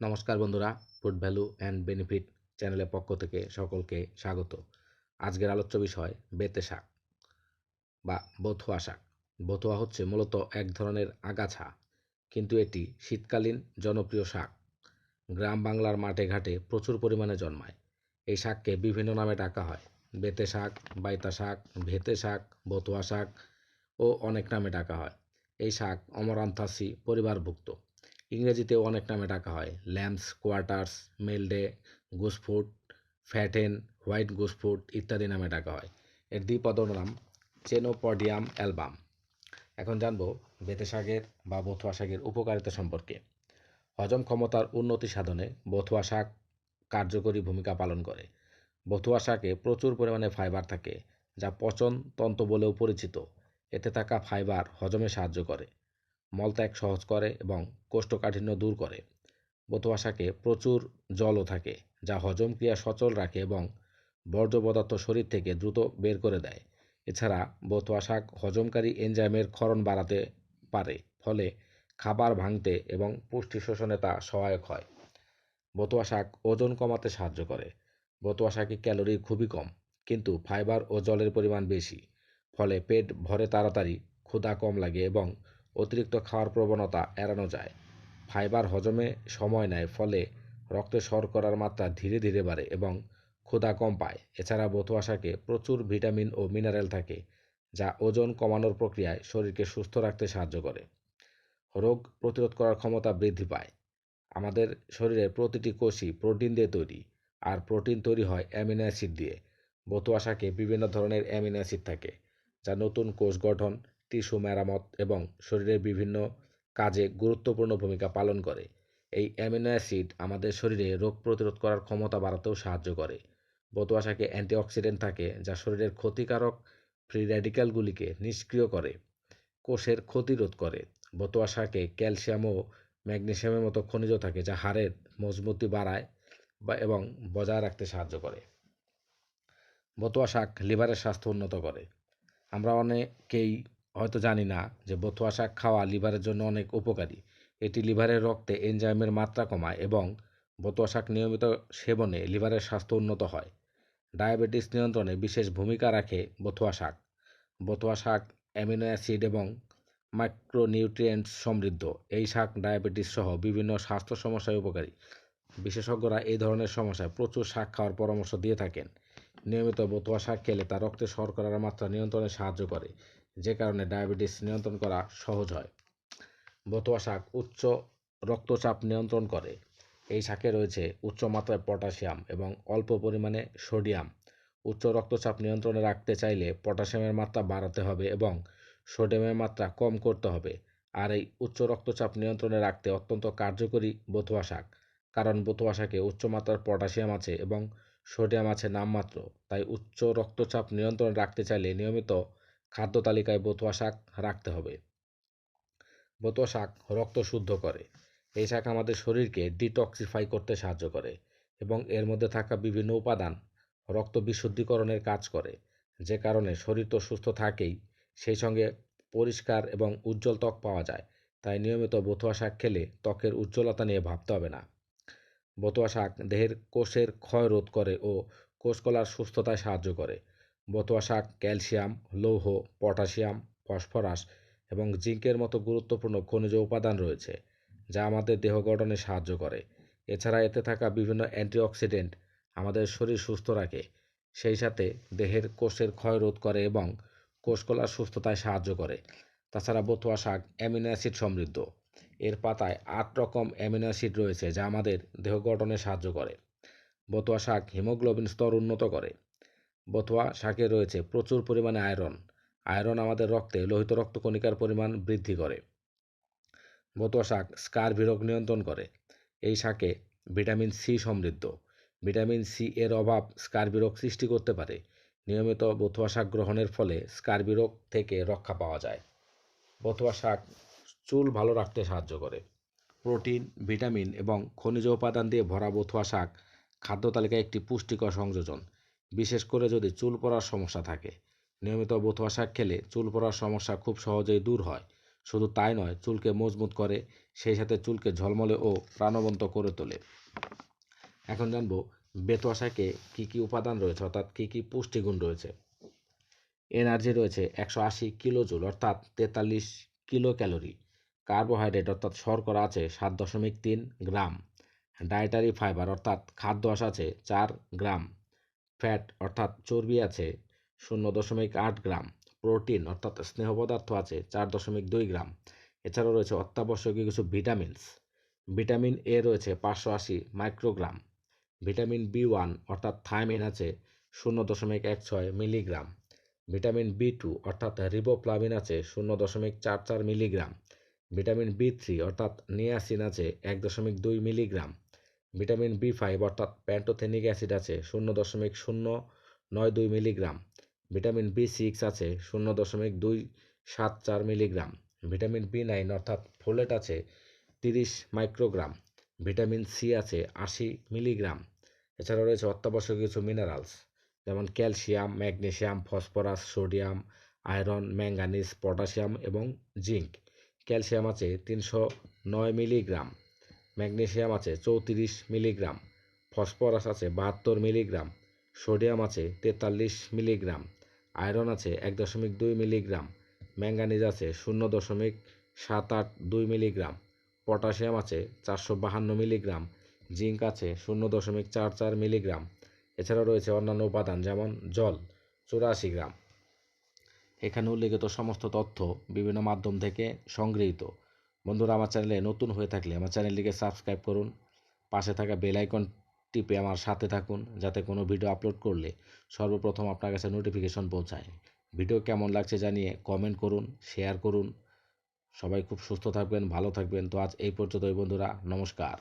নমস্কার বন্ধুরা food value and benefit চ্যানেলের পক্ষ থেকে সকলকে স্বাগত। আজকের আলোচ্য বিষয়, বেতে শাক বা বথুয়া শাক। বথুয়া হচ্ছে মূলত এক ধরনের আগাছা, কিন্তু এটি শীতকালীন জনপ্রিয় শাক। গ্রাম বাংলার মাঠে ঘাটে প্রচুর পরিমাণে জন্মায়। এই শাককে বিভিন্ন নামে ডাকা হয়। বেতে শাক, বাইতা শাক, ভেতে শাক, বথুয়া শাক ও অনেক নামে ডাকা হয়। এই শাক অমরান্থাসি পরিবারভুক্ত। ইংরেজিতেও অনেক নামে ডাকা হয়। Lamps, quarters, মেলডে goosefoot fat hen, white goosefoot ইত্যাদি নামে ডাকা হয়। এর দ্বিপদ নাম চেনোপডিয়াম অ্যালবাম। এখন জানব বেতে শাকের বা বথুয়া শাকের উপকারিতা সম্পর্কে। হজম ক্ষমতার উন্নতি সাধনে বথুয়া শাক কার্যকরী ভূমিকা পালন করে। বথুয়া শাকে প্রচুর পরিমাণে ফাইবার থাকে, যা পচন তন্ত্র বলেও পরিচিত। এতে থাকা ফাইবার হজমে সাহায্য করে। মলত্যাগ সহজ করে এবং কোষ্ঠকাঠিন্য দূর করে। বতুয়া শাকে প্রচুর জলও থাকে, যা হজম ক্রিয়া সচল রাখে এবং বর্জ্য পদার্থ শরীর থেকে দ্রুত বের করে দেয়। এছাড়া বতুয়া শাক হজমকারী এনজাইমের ক্ষরণ বাড়াতে পারে, ফলে খাবার ভাঙতে এবং পুষ্টি শোষণে তা সহায়ক হয়। বতুয়া শাক ওজন কমাতে সাহায্য করে। বতুয়া শাকে ক্যালোরি খুবই কম, কিন্তু ফাইবার ও জলের পরিমাণ বেশি, ফলে পেট ভরে তাড়াতাড়ি ক্ষুধা কম লাগে এবং অতিরিক্ত খাওয়ার প্রবণতা এড়ানো যায়। ফাইবার হজমে সময় নেয়, ফলে রক্তে শর্করার মাত্রা ধীরে ধীরে বাড়ে এবং ক্ষুধা কম পায়। এছাড়া বথুয়া শাকে প্রচুর ভিটামিন ও মিনারেল থাকে, যা ওজন কমানোর প্রক্রিয়ায় শরীরকে সুস্থ রাখতে সাহায্য করে। রোগ প্রতিরোধ করার ক্ষমতা বৃদ্ধি পায়। আমাদের শরীরের প্রতিটি কোষই প্রোটিন দিয়ে তৈরি, আর প্রোটিন তৈরি হয় অ্যামিনো অ্যাসিড দিয়ে। বতুয়া শাকে বিভিন্ন ধরনের অ্যামিনো অ্যাসিড থাকে, যা নতুন কোষ গঠন টিস্যু মেরামত এবং শরীরের বিভিন্ন কাজে গুরুত্বপূর্ণ ভূমিকা পালন করে। এই অ্যামিনো অ্যাসিড আমাদের শরীরে রোগ প্রতিরোধ করার ক্ষমতা বাড়াতেও সাহায্য করে। বতুয়া শাকে অ্যান্টিঅক্সিডেন্ট থাকে, যা শরীরের ক্ষতিকারক ফ্রি র্যাডিক্যালগুলিকে নিষ্ক্রিয় করে, কোষের ক্ষতিরোধ করে। বতুয়া শাকে ক্যালসিয়াম ও ম্যাগনেসিয়ামের মতো খনিজ থাকে, যা হাড়ের মজবুতি বাড়ায় বা এবং বজায় রাখতে সাহায্য করে। বতুয়া শাক লিভারের স্বাস্থ্য উন্নত করে। আমরা অনেকেই হয়তো জানি না যে বথুয়া শাক খাওয়া লিভারের জন্য অনেক উপকারী। এটি লিভারের রক্তে এনজাইমের মাত্রা কমায় এবং বথুয়া শাক নিয়মিত সেবনে লিভারের স্বাস্থ্য উন্নত হয়। ডায়াবেটিস নিয়ন্ত্রণে বিশেষ ভূমিকা রাখে বথুয়া শাক। বথুয়া শাক, অ্যামিনো অ্যাসিড এবং মাইক্রোনিউট্রিয়েন্টস সমৃদ্ধ। এই শাক ডায়াবেটিস সহ বিভিন্ন স্বাস্থ্য সমস্যায় উপকারী। বিশেষজ্ঞরা এই ধরনের সমস্যায় প্রচুর শাক খাওয়ার পরামর্শ দিয়ে থাকেন। নিয়মিত বতুয়া শাক খেলে তা রক্তে শর্করার মাত্রা নিয়ন্ত্রণে সাহায্য করে। যে কারণে ডায়াবেটিস নিয়ন্ত্রণ করা সহজ হয়। বতুয়া শাক উচ্চ রক্তচাপ নিয়ন্ত্রণ করে। এই শাকে রয়েছে উচ্চ মাত্রায় পটাশিয়াম এবং অল্প পরিমাণে সোডিয়াম। উচ্চ রক্তচাপ নিয়ন্ত্রণে রাখতে চাইলে পটাশিয়ামের মাত্রা বাড়াতে হবে এবং সোডিয়ামের মাত্রা কম করতে হবে। আর এই উচ্চ রক্তচাপ নিয়ন্ত্রণে রাখতে অত্যন্ত কার্যকরী বথুয়া শাক। কারণ বথুয়া শাকে উচ্চমাত্রার পটাশিয়াম আছে এবং সোডিয়াম আছে নামমাত্র। তাই উচ্চ রক্তচাপ নিয়ন্ত্রণ রাখতে চাইলে নিয়মিত খাদ্য তালিকায় বতুয়া শাক রাখতে হবে। বতুয়া শাক রক্ত শুদ্ধ করে। এই শাক আমাদের শরীরকে ডিটক্সিফাই করতে সাহায্য করে এবং এর মধ্যে থাকা বিভিন্ন উপাদান রক্ত বিশুদ্ধিকরণের কাজ করে, যে কারণে শরীর তো সুস্থ থাকেই, সেই সঙ্গে পরিষ্কার এবং উজ্জ্বল ত্বক পাওয়া যায়। তাই নিয়মিত বতুয়া শাক খেলে ত্বকের উজ্জ্বলতা নিয়ে ভাবতে হবে না। বতুয়া শাক দেহের কোষের ক্ষয় রোধ করে ও কোষকলার সুস্থতায় সাহায্য করে। বতুয়া শাক ক্যালসিয়াম, লৌহ, পটাশিয়াম, ফসফরাস এবং জিঙ্কের মতো গুরুত্বপূর্ণ খনিজ উপাদান রয়েছে, যা আমাদের দেহ গঠনে সাহায্য করে। এছাড়া এতে থাকা বিভিন্ন অ্যান্টিঅক্সিডেন্ট আমাদের শরীর সুস্থ রাখে, সেই সাথে দেহের কোষের ক্ষয় রোধ করে এবং কোষকলার সুস্থতায় সাহায্য করে। তাছাড়া বতুয়া শাক অ্যামিনো অ্যাসিড সমৃদ্ধ। এর পাতায় আট রকম অ্যামিনো অ্যাসিড রয়েছে, যা আমাদের দেহ গঠনে সাহায্য করে। বতুয়া শাক হিমোগ্লোবিন স্তর উন্নত করে। বতুয়া, শাকে রয়েছে প্রচুর পরিমাণে আয়রন। আয়রন আমাদের রক্তে, লোহিত রক্তকণিকার পরিমাণ বৃদ্ধি করে। বতুয়া শাক স্কার বিরোগ নিয়ন্ত্রণ করে। এই শাকে ভিটামিন সি সমৃদ্ধ। ভিটামিন সি এর অভাব স্কার বিরোগ সৃষ্টি করতে পারে। নিয়মিত বতুয়া শাক গ্রহণের ফলে স্কার বিরোগ থেকে রক্ষা পাওয়া যায়। বতুয়া শাক চুল ভালো রাখতে সাহায্য করে। প্রোটিন, ভিটামিন এবং খনিজ উপাদান দিয়ে ভরা বথুয়া শাক খাদ্য তালিকায় একটি পুষ্টিকর সংযোজন। বিশেষ করে যদি চুল পড়ার সমস্যা থাকে। নিয়মিত বথুয়া শাক খেলে চুল পড়ার সমস্যা খুব সহজেই দূর হয়। শুধু তাই নয়, চুলকে মজবুত করে, সেই সাথে চুলকে ঝলমলে ও প্রাণবন্ত করে তোলে। এখন জানব বেতোয়া শাকে কী কী উপাদান রয়েছে, অর্থাৎ কী কী পুষ্টিগুণ রয়েছে? এনার্জি রয়েছে একশো আশি কিলো জুল, অর্থাৎ তেতাল্লিশ কিলো ক্যালোরি। কার্বোহাইড্রেট, অর্থাৎ শর্করা আছে সাত দশমিক তিন গ্রাম। ডায়েটারি ফাইবার, অর্থাৎ খাদ্য আছে চার গ্রাম। ফ্যাট অর্থাৎ চর্বি আছে শূন্য দশমিক আট গ্রাম প্রোটিন অর্থাৎ স্নেহ পদার্থ আছে চার দশমিক দুই গ্রাম। এছাড়াও রয়েছে অত্যাবশ্যকীয় কিছু ভিটামিনস ভিটামিন এ রয়েছে পাঁচশো আশি মাইক্রোগ্রাম ভিটামিন বি ওয়ান অর্থাৎ থাইমিন আছে শূন্য দশমিক এক ছয় মিলিগ্রাম ভিটামিন বি টু অর্থাৎ রিবোপ্লাভিন আছে শূন্য দশমিক চার চার মিলিগ্রাম ভিটামিন বি থ্রি অর্থাৎ নিয়াসিন আছে এক দশমিক দুই মিলিগ্রাম ভিটামিন বি ফাইভ অর্থাৎ প্যান্টোথেনিক অ্যাসিড আছে, শূন্য দশমিক শূন্য নয় দুই মিলিগ্রাম ভিটামিন বি সিক্স আছে, শূন্য দশমিক দুই সাত চার মিলিগ্রাম ভিটামিন বি নাইন অর্থাৎ ফোলেট আছে, তিরিশ মাইক্রোগ্রাম ভিটামিন সি আছে, আশি মিলিগ্রাম এছাড়াও রয়েছে অত্যাবশ্যক কিছু মিনারেলস যেমন calcium magnesium phosphorus sodium iron manganese potassium এবং জিঙ্ক ক্যালসিয়াম আছে তিনশো নয় মিলিগ্রাম ম্যাগনেসিয়াম আছে চৌত্রিশ মিলিগ্রাম, ফসফরাস আছে বাহাত্তর মিলিগ্রাম, সোডিয়াম আছে তেতাল্লিশ মিলিগ্রাম, আয়রন আছে এক দশমিক দুই মিলিগ্রাম, ম্যাঙ্গানিজ আছে শূন্য দশমিক সাত আট দুই মিলিগ্রাম, পটাশিয়াম আছে চারশো বাহান্ন মিলিগ্রাম, জিঙ্ক আছে শূন্য দশমিক চার চার মিলিগ্রাম। এছাড়াও রয়েছে অন্যান্য উপাদান যেমন জল, চুরাশি গ্রাম। এখানে উল্লেখিত সমস্ত তথ্য বিভিন্ন মাধ্যম থেকে সংগৃহীত। বন্ধুরা, আমার চ্যানেলে নতুন হয়ে থাকলে আমার চ্যানেলটিকে সাবস্ক্রাইব করুন। পাশে থাকা বেল আইকন টিপে আমার সাথে থাকুন, যাতে কোনো ভিডিও আপলোড করলে সর্বপ্রথম আপনার কাছে নোটিফিকেশন পৌঁছায়। ভিডিও কেমন লাগছে জানিয়ে কমেন্ট করুন, শেয়ার করুন। সবাই খুব সুস্থ থাকবেন, ভালো থাকবেন। তো আজ এই পর্যন্তই বন্ধুরা, নমস্কার।